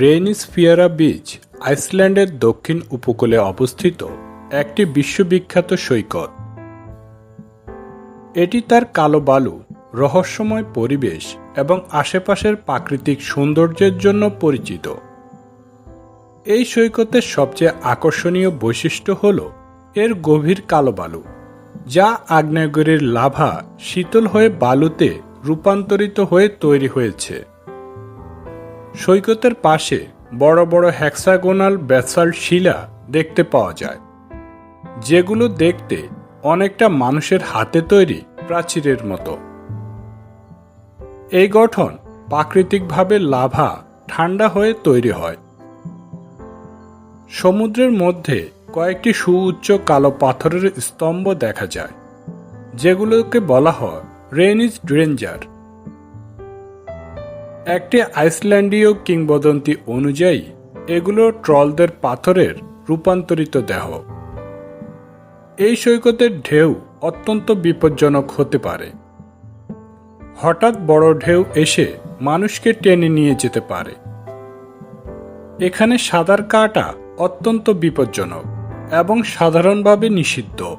রেইনিস ফিয়ারা beach, আইসল্যান্ডের দক্ষিণ উপকূলে অবস্থিত একটি বিশ্ববিখ্যাত সৈকত। এটি তার কালো বালু, রহস্যময় পরিবেশ এবং আশেপাশের প্রাকৃতিক সৌন্দর্যের জন্য পরিচিত। এই সৈকতের সবচেয়ে আকর্ষণীয় বৈশিষ্ট্য হল এর গভীর কালো বালু, যা আগ্নেয়গিরির লাভা শীতল হয়ে বালুতে রূপান্তরিত হয়ে তৈরি হয়েছে। সৈকতের পাশে বড় বড় হ্যাক্সাগোনাল ব্যাসাল্ট শিলা দেখতে পাওয়া যায়। যেগুলো দেখতে অনেকটা মানুষের হাতে তৈরি প্রাচীরের মতো। এই গঠন প্রাকৃতিকভাবে লাভা, ঠান্ডা হয়ে তৈরি হয়। সমুদ্রের মধ্যে কয়েকটি সুউচ্চ কালো পাথরের স্তম্ভ দেখা যায়, যেগুলোকে বলা হয় রেনিজ ড্রেঞ্জার একটি আইসল্যান্ডীয় কিংবদন্তি অনুযায়ী, এগুলো ট্রলদের পাথরের রূপান্তরিত দেহ। এই সৈকতের ঢেউ অত্যন্ত বিপজ্জনক হতে পারে। হঠাৎ বড় ঢেউ এসে মানুষকে টেনে নিয়ে যেতে পারে। এখানে সাঁতার কাটা অত্যন্ত বিপজ্জনক এবং সাধারণভাবে নিষিদ্ধ।